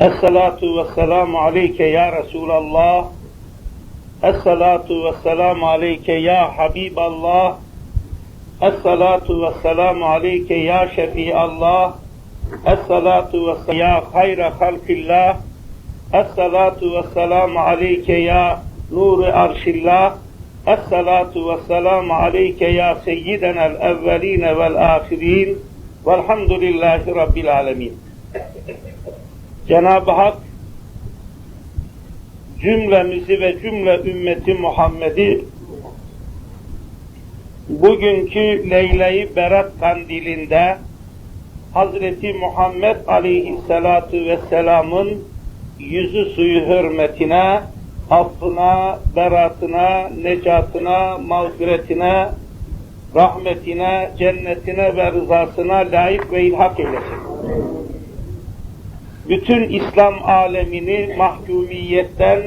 Esselatu ve selamu aleyke ya Resulallah. Esselatu ve selamu aleyke ya Habiballah. Esselatu ve selamu aleyke ya Şefiallah. Esselatu ve selamu ya hayra halkillah. Esselatu ve selamu aleyke ya nuru arşillah. Esselatu ve selamu aleyke ya seyyidenel evveline vel ahirin. Velhamdülillahi Rabbil alemin. Cenab-ı Hak cümlemizi ve cümle ümmeti Muhammed'i bugünkü Leyle-i Berat kandilinde Hazreti Muhammed aleyhissalatu vesselamın yüzü suyu hürmetine, affına, beratına, necatına, mağfiretine, rahmetine, cennetine ve rızasına layık ve ilhak eylesin bütün İslam alemini mahkumiyetten,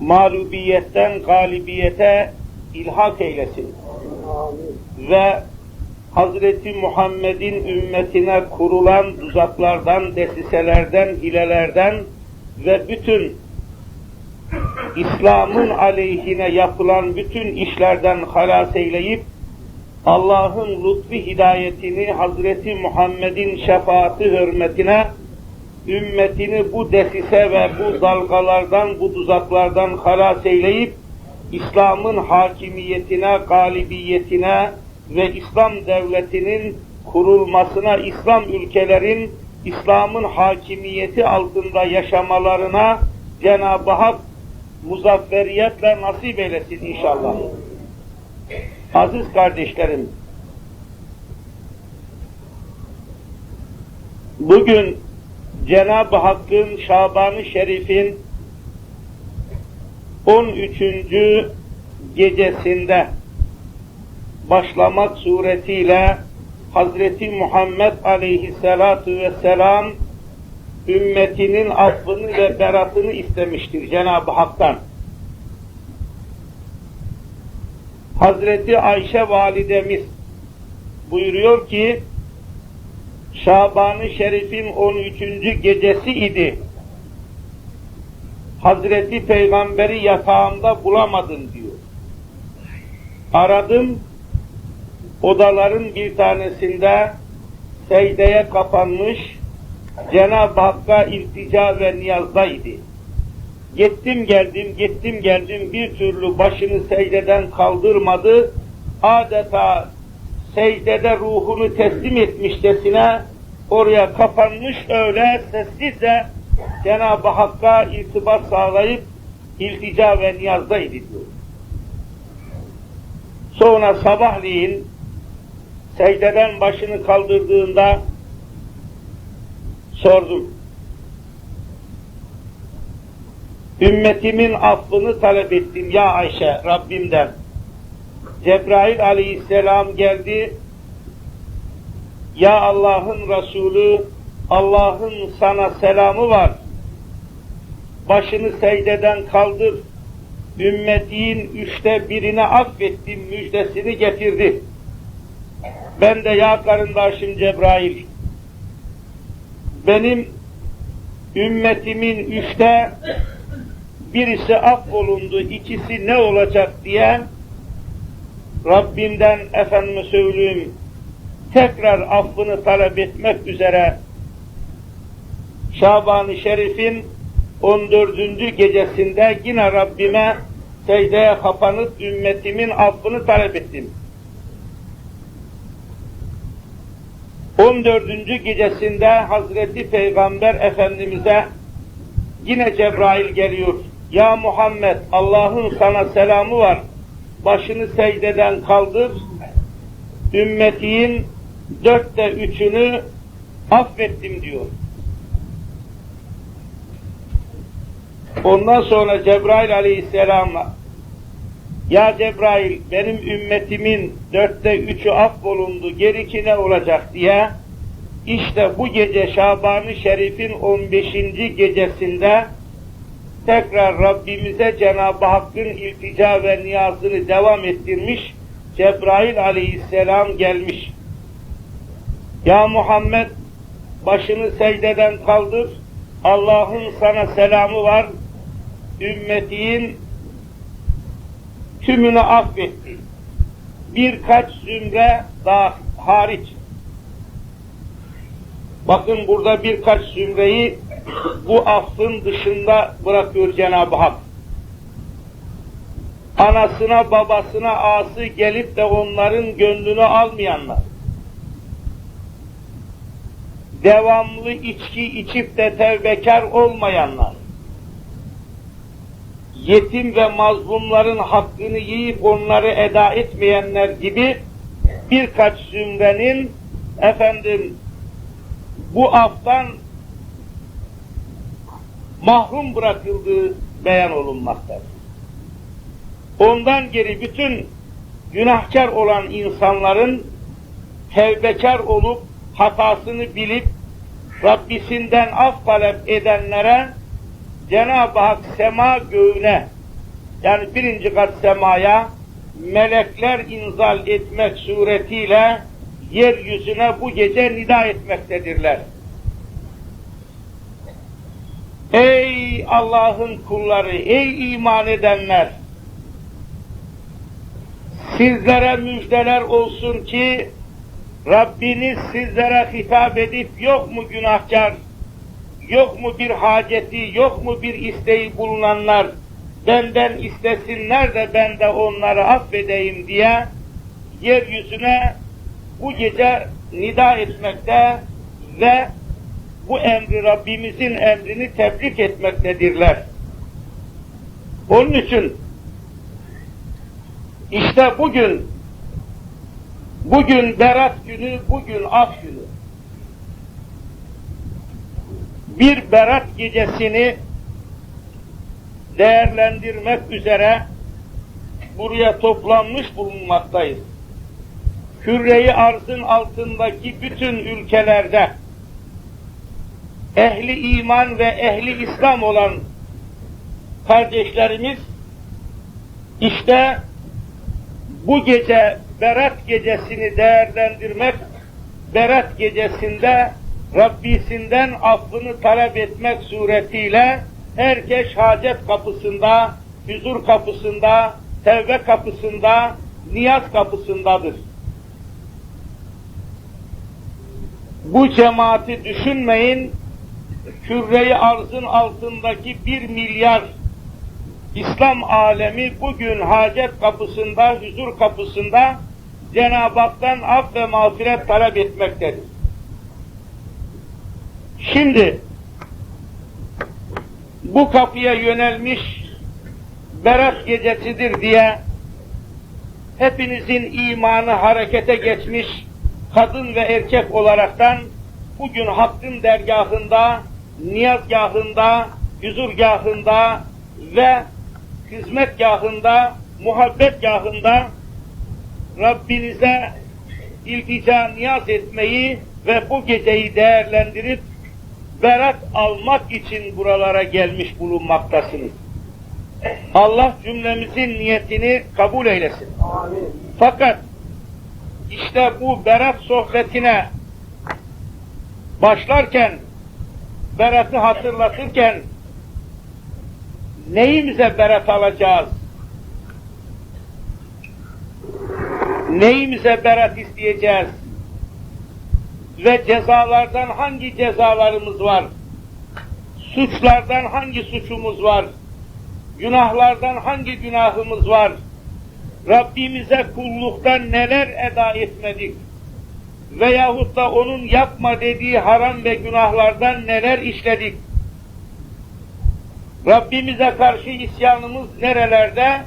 mağlubiyetten galibiyete ilhak eylesin. Ve Hazreti Muhammed'in ümmetine kurulan tuzaklardan, desiselerden, hilelerden ve bütün İslam'ın aleyhine yapılan bütün işlerden halas eyleyip Allah'ın lütfu hidayetini Hazreti Muhammed'in şefaati hürmetine ümmetini bu desise ve bu dalgalardan, bu tuzaklardan halas eyleyip İslam'ın hakimiyetine, galibiyetine ve İslam devletinin kurulmasına, İslam ülkelerin İslam'ın hakimiyeti altında yaşamalarına Cenab-ı Hak muzafferiyetle nasip eylesin inşallah. Aziz kardeşlerim, bugün Cenab-ı Hakk'ın Şaban-ı Şerif'in 13. gecesinde başlamak suretiyle Hazreti Muhammed aleyhissalatu vesselam ümmetinin affını ve beratını istemiştir Cenab-ı Hak'tan. Hazreti Ayşe validemiz buyuruyor ki Şaban-ı Şerif'in 13. gecesi idi. Hazreti Peygamberi yatağımda bulamadım diyor. Aradım, odaların bir tanesinde secdeye kapanmış, Cenab-ı Hakk'a iltica ve niyazdaydı. Gittim geldim, gittim geldim bir türlü başını secdeden kaldırmadı. Adeta secdede ruhunu teslim etmişçesine oraya kapanmış öyle sessizce Cenab-ı Hakk'a irtibat sağlayıp iltica ve niyazdaydı diyor. Sonra sabahleyin secdeden başını kaldırdığında sordum. Ümmetimin affını talep ettim ya Ayşe Rabbimden. Cebrail aleyhisselam geldi. Ya Allah'ın Resulü, Allah'ın sana selamı var. Başını secdeden kaldır. Ümmetin üçte birine affettim müjdesini getirdi. Ben de ya karındaşım Cebrail, benim ümmetimin üçte birisi affolundu, ikisi ne olacak diye Rabbimden efendime söyleyeyim tekrar affını talep etmek üzere Şaban-ı Şerif'in 14. gecesinde yine Rabbime secdeye kapanıp ümmetimin affını talep ettim. 14. gecesinde Hazreti Peygamber Efendimiz'e yine Cebrail geliyor. Ya Muhammed Allah'ın sana selamı var. Başını secdeden kaldır. Ümmetin dörtte üçünü affettim diyor. Ondan sonra Cebrail aleyhisselamla ya Cebrail benim ümmetimin dörtte üçü affolundu geriki ne olacak diye işte bu gece Şaban-ı Şerif'in 15. gecesinde tekrar Rabbimize Cenab-ı Hakk'ın iltica ve niyazını devam ettirmiş, Cebrail aleyhisselam gelmiş. Ya Muhammed başını secdeden kaldır, Allah'ın sana selamı var. Ümmetin tümünü affetti. Birkaç zümre daha hariç. Bakın burada birkaç zümreyi bu affın dışında bırakıyor Cenab-ı Hak. Anasına babasına ası gelip de onların gönlünü almayanlar. Devamlı içki içip de tevbekar olmayanlar. Yetim ve mazlumların hakkını yiyip onları eda etmeyenler gibi birkaç zümrenin efendim bu aftan mahrum bırakıldığı beyan olunmaktadır. Ondan geri bütün günahkar olan insanların tevbekar olup hatasını bilip Rabbisinden af talep edenlere Cenab-ı Hak sema göğüne yani birinci kat semaya melekler inzal etmek suretiyle yeryüzüne bu gece nida etmektedirler. Ey Allah'ın kulları, ey iman edenler! Sizlere müjdeler olsun ki Rabbiniz sizlere hitap edip yok mu günahkar, yok mu bir haceti, yok mu bir isteği bulunanlar, benden istesinler de ben de onları affedeyim diye yeryüzüne bu gece nida etmekte ve bu emri Rabbimizin emrini tebrik etmektedirler. Onun için işte bugün bugün berat günü, bugün af günü. Bir berat gecesini değerlendirmek üzere buraya toplanmış bulunmaktayız. Kürreyi arzın altındaki bütün ülkelerde ehli iman ve ehli İslam olan kardeşlerimiz işte bu gece Berat gecesini değerlendirmek, Berat gecesinde Rabbisinden affını talep etmek suretiyle herkes hacet kapısında, huzur kapısında, tevbe kapısında, niyaz kapısındadır. Bu cemaati düşünmeyin, küre arzın altındaki bir milyar İslam alemi bugün hacet kapısında, huzur kapısında Cenab-ı Hak'tan af ve mağfiret talep etmektedir. Şimdi bu kapıya yönelmiş Berat gecesidir diye hepinizin imanı harekete geçmiş kadın ve erkek olaraktan bugün Hakk'ın dergahında, niyazgahında, huzurgahında ve hizmetgahında, muhabbetgahında Rabbinize iltica niyaz etmeyi ve bu geceyi değerlendirip berat almak için buralara gelmiş bulunmaktasınız. Allah cümlemizin niyetini kabul eylesin. Amin. Fakat işte bu berat sohbetine başlarken, beratı hatırlatırken neyimize berat alacağız? Neyimize berat isteyeceğiz? Ve cezalardan hangi cezalarımız var? Suçlardan hangi suçumuz var? Günahlardan hangi günahımız var? Rabbimize kulluktan neler eda etmedik? Veyahut da onun yapma dediği haram ve günahlardan neler işledik? Rabbimize karşı isyanımız nerelerde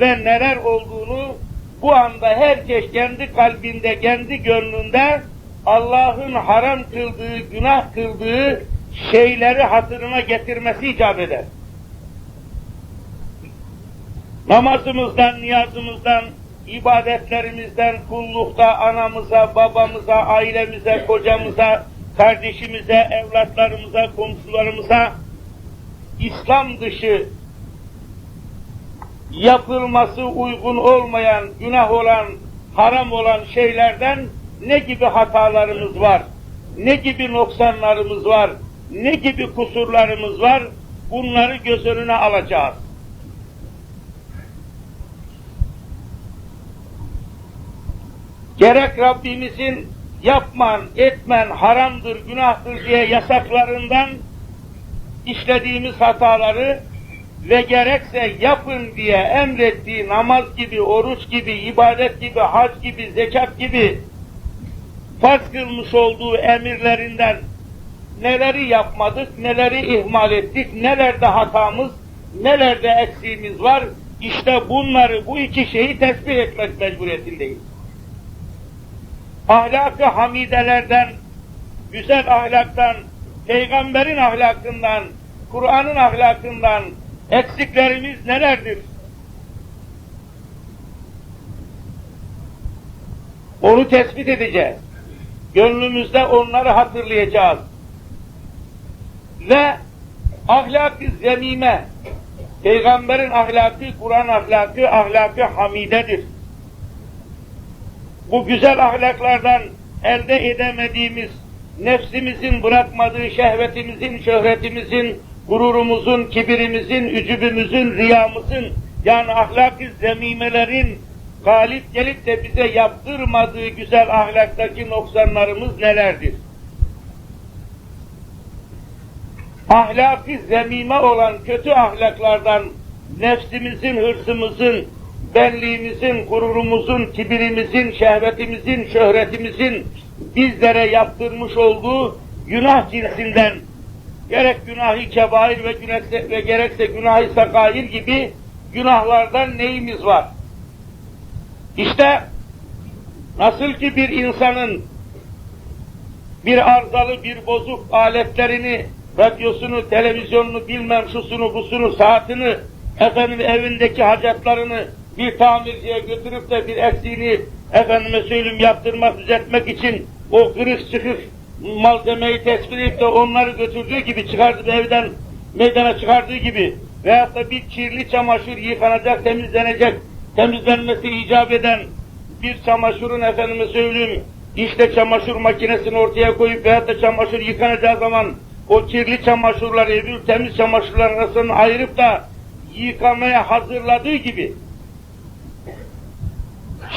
ve neler olduğunu bu anda herkes kendi kalbinde, kendi gönlünde Allah'ın haram kıldığı, günah kıldığı şeyleri hatırına getirmesi icap eder. Namazımızdan, niyazımızdan, ibadetlerimizden, kullukta anamıza, babamıza, ailemize, kocamıza, kardeşimize, evlatlarımıza, komşularımıza İslam dışı yapılması uygun olmayan, günah olan, haram olan şeylerden ne gibi hatalarımız var, ne gibi noksanlarımız var, ne gibi kusurlarımız var? Bunları göz önüne alacağız. Gerek Rabbimizin yapman, etmen, haramdır, günahtır diye yasaklarından işlediğimiz hataları ve gerekse yapın diye emrettiği namaz gibi, oruç gibi, ibadet gibi, hac gibi, zekat gibi farz kılmış olduğu emirlerinden neleri yapmadık, neleri ihmal ettik, nelerde hatamız, nelerde eksiğimiz var, işte bunları, bu iki şeyi tespit etmek mecburiyetindeyiz. Ahlakı hamidelerden, güzel ahlaktan, peygamberin ahlakından, Kur'an'ın ahlakından eksiklerimiz nelerdir? Onu tespit edeceğiz. Gönlümüzde onları hatırlayacağız. Ve ahlak-ı zemime, peygamberin ahlakı, Kur'an ahlakı, ahlakı hamidedir. Bu güzel ahlaklardan elde edemediğimiz, nefsimizin bırakmadığı şehvetimizin, şöhretimizin, gururumuzun, kibirimizin, ücübümüzün, riyamızın, yani ahlak-ı zemimelerin galip gelip de bize yaptırmadığı güzel ahlaktaki noksanlarımız nelerdir? Ahlaki zemime olan kötü ahlaklardan nefsimizin, hırsımızın, benliğimizin, gururumuzun, kibirimizin, şehvetimizin, şöhretimizin bizlere yaptırmış olduğu günah cinsinden gerek günahı kebair ve, gerekse, ve gerekse günahı sakair gibi günahlardan neyimiz var? İşte nasıl ki bir insanın bir arızalı, bir bozuk aletlerini, radyosunu, televizyonunu, bilmem şusunu, busunu, saatini, efendim evindeki hacetlerini bir tamirciye götürüp de bir eksiğini efendime söyleyeyim yaptırmak, düzeltmek için o kırık çıkık malzemeyi tespit edip de onları götürdüğü gibi çıkardığı evden meydana çıkardığı gibi veyahut da bir kirli çamaşır yıkanacak, temizlenecek, temizlenmesi icap eden bir çamaşırın efendime söyleyeyim işte çamaşır makinesini ortaya koyup veyahut da çamaşır yıkanacağı zaman o kirli çamaşırları öbür temiz çamaşırların arasını ayırıp da yıkamaya hazırladığı gibi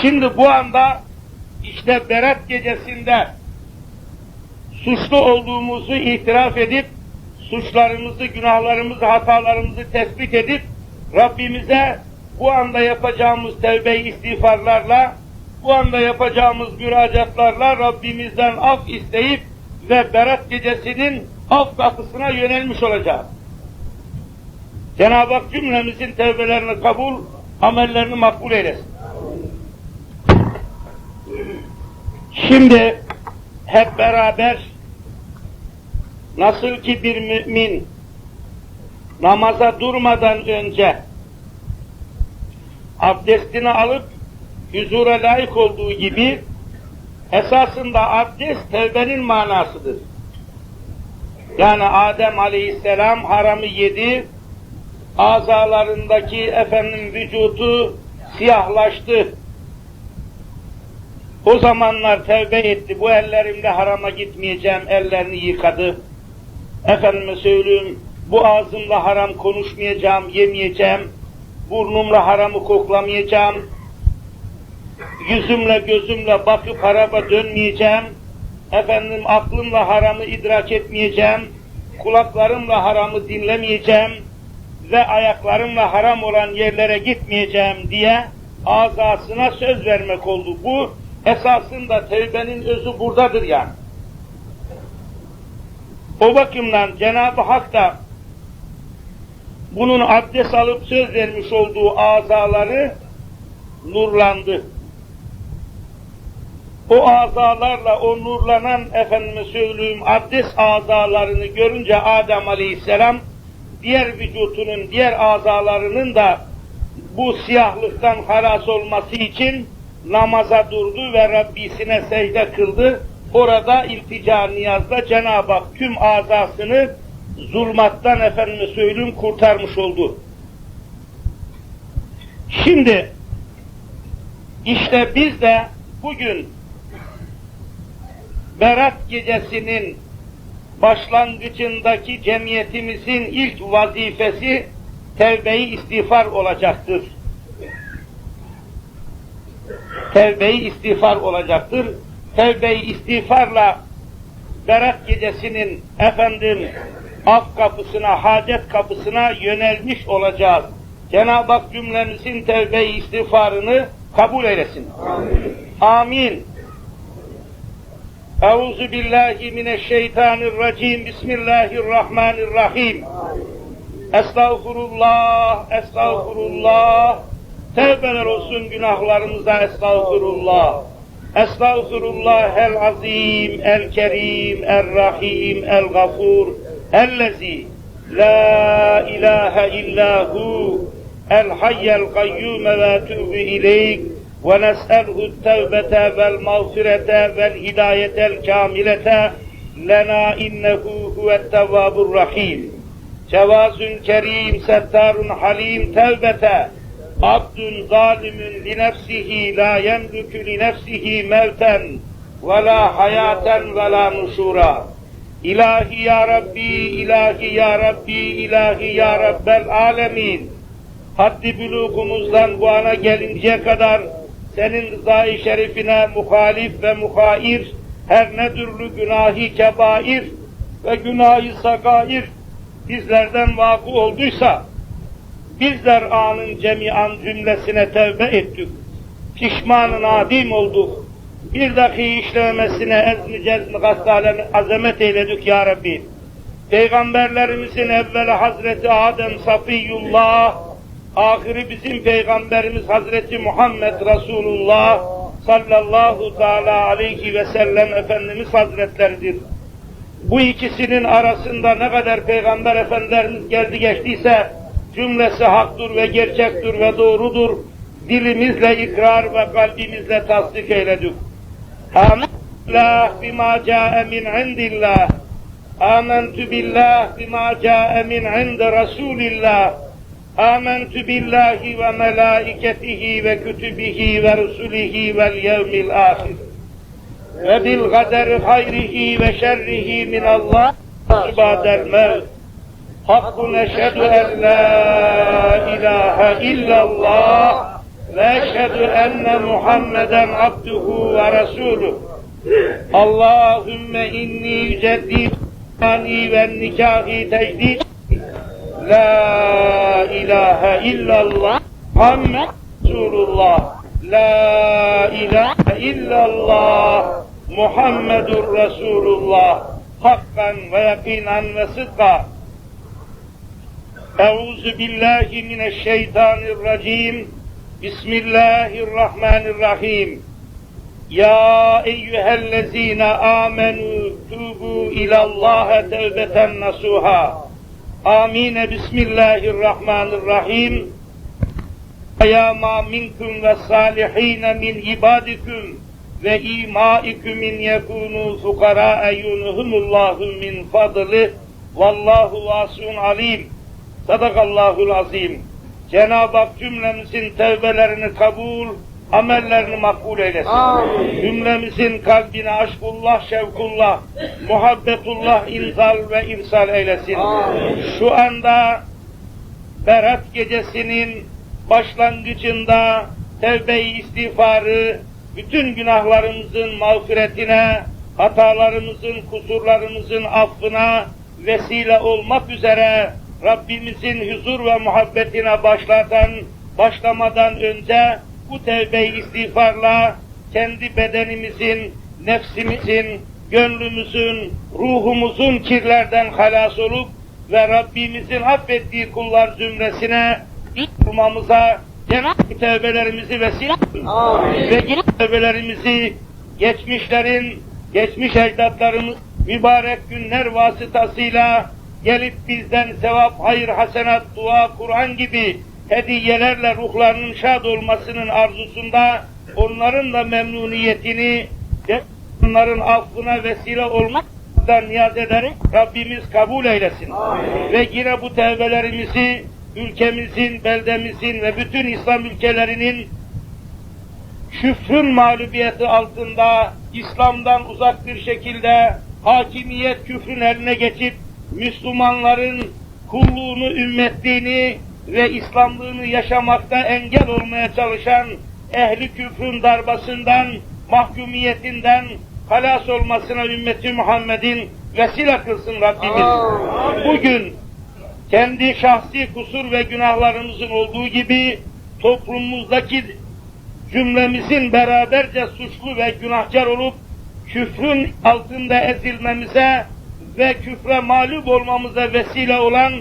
şimdi bu anda işte Berat gecesinde suçlu olduğumuzu itiraf edip suçlarımızı, günahlarımızı, hatalarımızı tespit edip Rabbimize bu anda yapacağımız tevbe istiğfarlarla, bu anda yapacağımız müracaatlarla Rabbimizden af isteyip ve Berat gecesinin af kapısına yönelmiş olacağız. Cenab-ı Hak cümlemizin tevbelerini kabul, amellerini makbul eylesin. Şimdi hep beraber nasıl ki bir mümin namaza durmadan önce abdestini alıp huzura layık olduğu gibi esasında abdest tevbenin manasıdır. Yani Adem aleyhisselam haramı yedi, azalarındaki efendim vücudu siyahlaştı. O zamanlar tevbe etti, bu ellerimle harama gitmeyeceğim, ellerini yıkadı. Efendime söyleyeyim, bu ağzımla haram konuşmayacağım, yemeyeceğim, burnumla haramı koklamayacağım, yüzümle gözümle bakıp haraba dönmeyeceğim, efendim aklımla haramı idrak etmeyeceğim, kulaklarımla haramı dinlemeyeceğim. Ve ayaklarımla haram olan yerlere gitmeyeceğim diye azasına söz vermek oldu. Bu esasında tevbenin özü buradadır yani. O bakımdan Cenab-ı Hak da bunun abdest alıp söz vermiş olduğu azaları nurlandı. O azalarla o nurlanan efendime söyleyeyim abdest azalarını görünce Adem Aleyhisselam diğer vücutunun diğer azalarının da bu siyahlıktan halas olması için namaza durdu ve Rabbisine secde kıldı. Orada iltica niyazda Cenab-ı Hak tüm azasını zulmattan efendime söyleyeyim kurtarmış oldu. Şimdi işte biz de bugün Berat gecesinin başlangıcındaki cemiyetimizin ilk vazifesi tevbe-i istiğfar olacaktır. Tevbe-i istiğfar olacaktır. Tevbe-i istiğfarla Berat gecesinin efendim af kapısına, hacet kapısına yönelmiş olacağız. Cenab-ı Hak cümlemizin tevbe-i istiğfarını kabul eylesin. Amin. Amin. Euzu billahi mineşşeytanirracim. Bismillahirrahmanirrahim. Estağfurullah, estağfurullah. Tevbeler olsun günahlarımıza estağfurullah. Estağfurullah el azim, el kerim, el rahim, el gafur, ellezi la ilahe illahu el hayyel kayyume ve tübü ileyk ve nes'elhu tevbete vel mağfirete vel hidayetel kamilete lena innehu huvet tevvabur rahim. Cevazun kerim, settarun halim tevbete Abdun zalimun li nefsihi la yemliku li nefsihi mevten ve la hayaten ve la nusura. İlahi ya Rabbi, ilahi ya Rabbi, ilahi ya Rabbel alemin. Haddi bülugumuzdan bu ana gelinceye kadar senin rızayı şerifine muhalif ve muhair her ne türlü günahi kebair ve günahı sagair bizlerden vakı olduysa bizler anın cemian cümlesine tevbe ettik. Pişmanı nadim olduk. Bir dahi işlemesine ezmi cezmi gastalen azamet eyledik ya Rabbi. Peygamberlerimizin evveli Hazreti Adem Safiyullah, ahiri bizim Peygamberimiz Hazreti Muhammed Resulullah sallallahu teala aleyhi ve sellem Efendimiz Hazretleridir. Bu ikisinin arasında ne kadar Peygamber Efendimiz geldi geçtiyse cümlesi haktır ve gerçektir ve doğrudur. Dilimizle ikrar ve kalbimizle tasdik eyledik. Amentullah bima ca'e min indillah. Amentu billah bima ca'e min indi Resulillah. Amentu billahi ve melaiketihi ve kütübihi ve rusulihi vel yevmil ahir. Ve bil kaderi hayrihi ve şerrihi min Allah ibadel mevt. Hakkun eşhedü en la ilahe illallah ve eşhedü enne Muhammeden abduhu ve resuluh. Allahümme inni yüceddid ani ve nikahi tecdid. La ilahe illallah Muhammed Resulullah. La ilahe illallah Muhammedur Resulullah. Hakkan ve yakinen ve sıdka. Euzu billahi mineşşeytanirracim. Bismillahirrahmanirrahim. Ya eyyühellezine amenu tubu ilallaha tevbeten nasuha. Amine Bismillahirrahmanirrahim. Ya ma minkum ve salihine min ibadikum ve imaikum min yekunu fukara yunuhumullahu min fadlih vallahu vasun alim. Sadakallahul azim. Cenab-ı Hak cümlemizin tevbelerini kabul, amellerini makbul eylesin. Amin. Cümlemizin kalbine aşkullah, şevkullah, muhabbetullah inzal ve irsal eylesin. Amin. Şu anda Berat gecesinin başlangıcında tevbe-i istiğfarı, bütün günahlarımızın mağfiretine, hatalarımızın, kusurlarımızın affına vesile olmak üzere Rabbimizin huzur ve muhabbetine başlatan, başlamadan önce bu tevbe-i istiğfarla kendi bedenimizin, nefsimizin, gönlümüzün, ruhumuzun kirlerden halas olup ve Rabbimizin affettiği kullar zümresine bulmamıza Cenab-ı tevbelerimizi vesile ve tevbelerimizi geçmişlerin, geçmiş ecdatlarımız mübarek günler vasıtasıyla gelip bizden sevap, hayır, hasenat, dua, Kur'an gibi hediyelerle ruhlarının şad olmasının arzusunda onların da memnuniyetini ve onların affına vesile olmaktan niyaz ederek Rabbimiz kabul eylesin. Amin. Ve yine bu tevbelerimizi ülkemizin, beldemizin ve bütün İslam ülkelerinin küfrün mağlubiyeti altında İslam'dan uzak bir şekilde hakimiyet küfrün eline geçip Müslümanların kulluğunu, ümmetliğini ve İslamlığını yaşamakta engel olmaya çalışan ehli küfrün darbasından, mahkumiyetinden halas olmasına ümmeti Muhammed'in vesile kılsın Rabbimiz. Bugün kendi şahsi kusur ve günahlarımızın olduğu gibi toplumumuzdaki cümlemizin beraberce suçlu ve günahkar olup küfrün altında ezilmemize ve küfre mağlup olmamıza vesile olan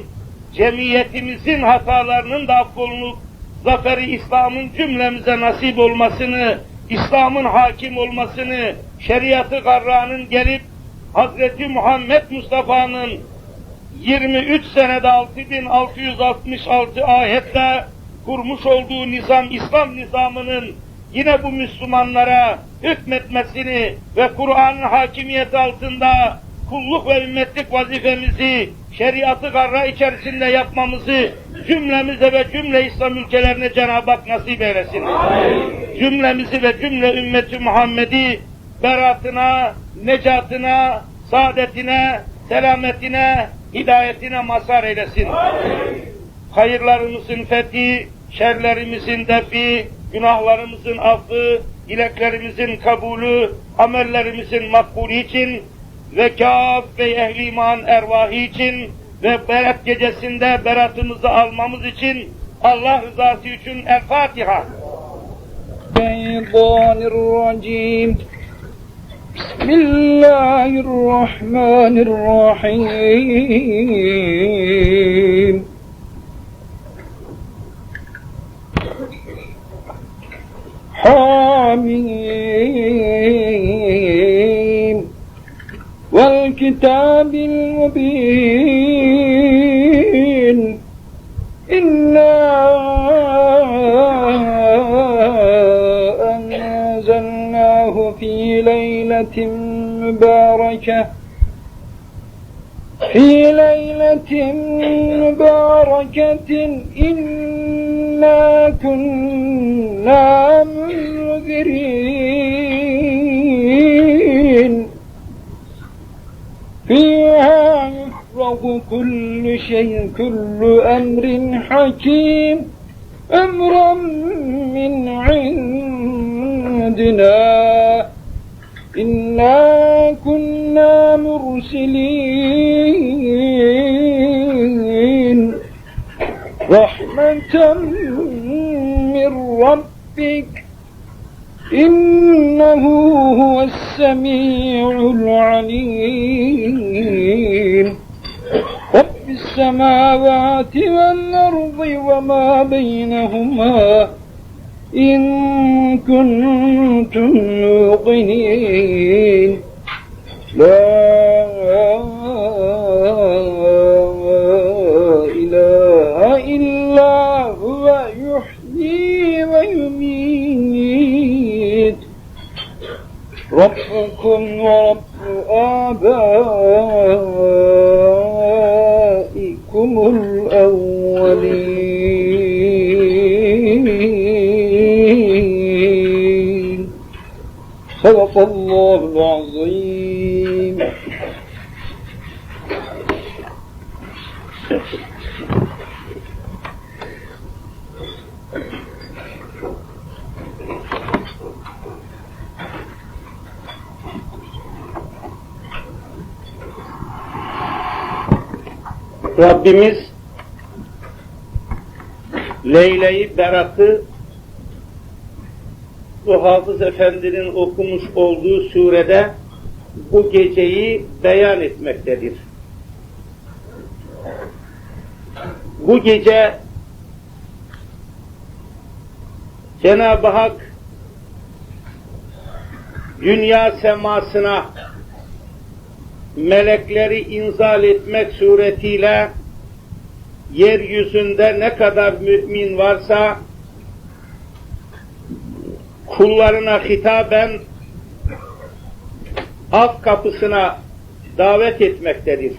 cemiyetimizin hatalarının da affolunup zaferi İslam'ın cümlemize nasip olmasını, İslam'ın hakim olmasını, şeriatı garranın gelip Hazreti Muhammed Mustafa'nın 23 senede 6666 ayetle kurmuş olduğu nizam, İslam nizamının yine bu Müslümanlara hükmetmesini ve Kur'an'ın hakimiyeti altında kulluk ve ümmetlik vazifemizi şeriatı garra içerisinde yapmamızı cümlemize ve cümle İslam ülkelerine Cenab-ı Hak nasip eylesin. Cümlemizi ve cümle ümmeti Muhammed'i beratına, necatına, saadetine, selametine, hidayetine mazhar eylesin. Hayırlarımızın fethi, şerlerimizin defi, günahlarımızın affı, dileklerimizin kabulü, amellerimizin makbulü için ve Kâb ve ehli iman ervahı için ve berat gecesinde beratımızı almamız için Allah rızası için El Fatiha. Şeytanirracim. Bismillahirrahmanirrahim. Hamim. والكتاب المبين. إنا أنزلناه في ليلة مباركة. في ليلة مباركة. إنا كنا منذرين. يفرغ كل شيء كل أمر حكيم. أمرا من عندنا. إنا كنا مرسلين. رحمة من ربك. إنه هو السميع العليم. السماوات والأرض وما بينهما إن كنتم موقنين. لا إله إلا هو يحيي ويميت. ربكم ورب آبائكم. الأولين صدق الله العظيم. Rabbimiz Leyle-i bu Hafız Efendi'nin okumuş olduğu surede bu geceyi beyan etmektedir. Bu gece Cenab-ı Hak dünya semasına melekleri inzal etmek suretiyle yeryüzünde ne kadar mümin varsa kullarına hitaben af kapısına davet etmektedir.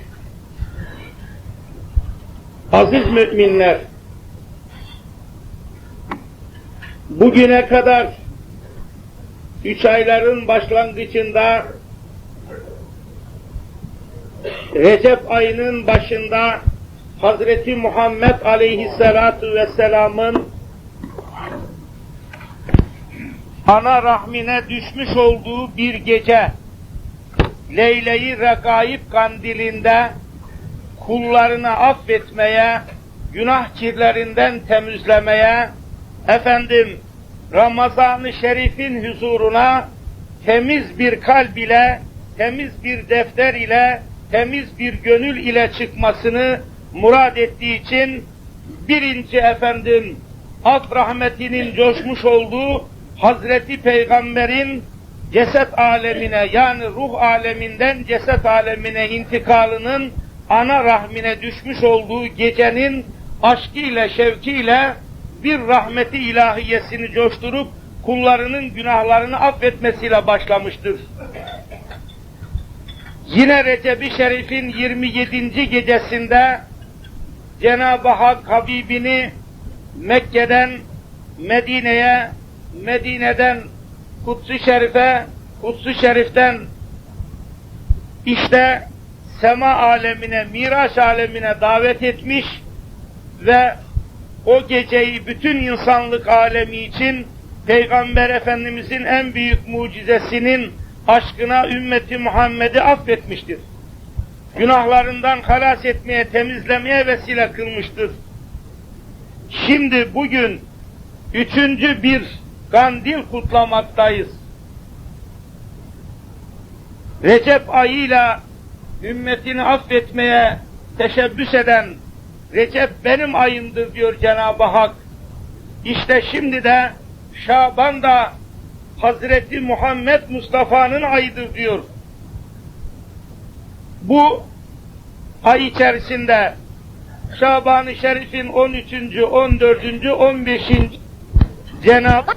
Aziz müminler, bugüne kadar üç ayların başlangıcında Recep ayının başında Hazreti Muhammed aleyhissalatu vesselamın ana rahmine düşmüş olduğu bir gece Leyle-i Regaib kandilinde kullarını affetmeye, günah kirlerinden temizlemeye, efendim Ramazan-ı Şerif'in huzuruna temiz bir kalb ile, temiz bir defter ile, temiz bir gönül ile çıkmasını murad ettiği için birinci efendim alt rahmetinin coşmuş olduğu Hazreti Peygamber'in ceset alemine yani ruh aleminden ceset alemine intikalının ana rahmine düşmüş olduğu gecenin aşkıyla şevkiyle bir rahmeti ilahiyesini coşturup kullarının günahlarını affetmesiyle başlamıştır. Yine Recep-i Şerif'in 27. gecesinde Cenab-ı Hak Habibini Mekke'den Medine'ye, Medine'den Kutsu Şerif'e, Kutsu Şerif'ten işte sema alemine, miraç alemine davet etmiş ve o geceyi bütün insanlık alemi için Peygamber Efendimizin en büyük mucizesinin aşkına ümmeti Muhammed'i affetmiştir. Günahlarından halas etmeye, temizlemeye vesile kılmıştır. Şimdi bugün üçüncü bir kandil kutlamaktayız. Recep ayıyla ümmetini affetmeye teşebbüs eden Recep benim ayımdır diyor Cenab-ı Hak. İşte şimdi de Şaban da Hazreti Muhammed Mustafa'nın ayıdır diyor. Bu ay içerisinde Şaban-ı Şerif'in 13. 14. 15. Cenab-ı